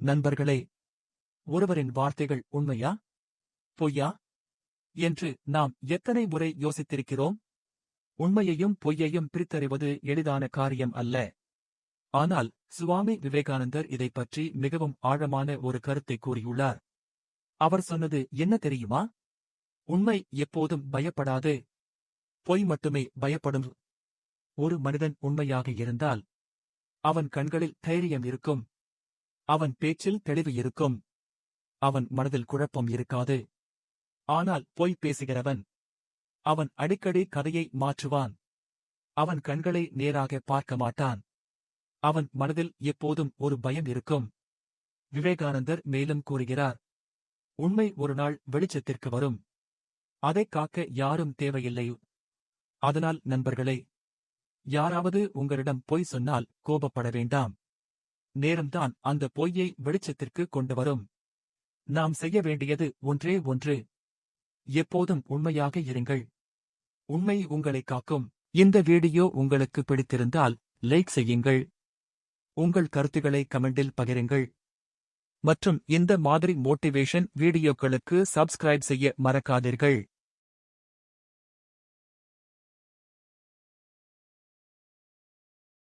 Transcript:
நண்பர்களே ஒருவரின் வார்த்தைகள் உண்மையா? பொய்யா? என்று நாம் எத்தனை முறை யோசித்திருக்கிறோம்? உண்மையையும் பொய்யையும் பிரித்தறிவது எளிதான காரியம் அல்ல. ஆனால் சுவாமி விவேகானந்தர் இதைப் பற்றி மிகவும் ஆழமான ஒரு கருத்தை கூறியுள்ளார். அவர் சொன்னது என்ன தெரியுமா? உண்மை எப்போதும் பயப்படாது. பொய் மட்டுமே பயப்படும். ஒரு மனிதன் உண்மையாக இருந்தால் அவன் கண்களில் தைரியம் இருக்கும். அவன் பேச்சில் தெளிவு இருக்கும். அவன் மனதில் குழப்பம் இருக்காது. ஆனால் பொய் பேசுகிறவன். அவன் அடிக்கடி கதையை மாற்றுவான். அவன் கண்களை நேராக பார்க்க மாட்டான். அவன் மனதில் எப்போதும் ஒரு பயம் இருக்கும். விவேகானந்தர் மேலும் கூறுகிறார். உண்மை ஒரு நாள் வெளிச்சத்திற்கு வரும். அதைக் காக்க யாரும் தேவையில்லை. அதனால் நண்பர்களே யாராவது உங்களிடம் பொய் சொன்னால் கோபப்பட வேண்டாம். நேரம்தான் அந்த பொய்யை வெளிச்சத்திற்கு கொண்டு வரும். நாம் செய்ய வேண்டியது ஒன்றே ஒன்று. எப்போதும் உண்மையாக இருங்கள். உண்மை உங்களை காக்கும். இந்த வீடியோ உங்களுக்கு பிடித்திருந்தால் லைக் செய்யுங்கள். உங்கள் கருத்துக்களை கமெண்டில் பகிருங்கள். மற்றும் இந்த மாதிரி மோட்டிவேஷன் வீடியோக்களுக்கு சப்ஸ்கிரைப் செய்ய மறக்காதீர்கள்.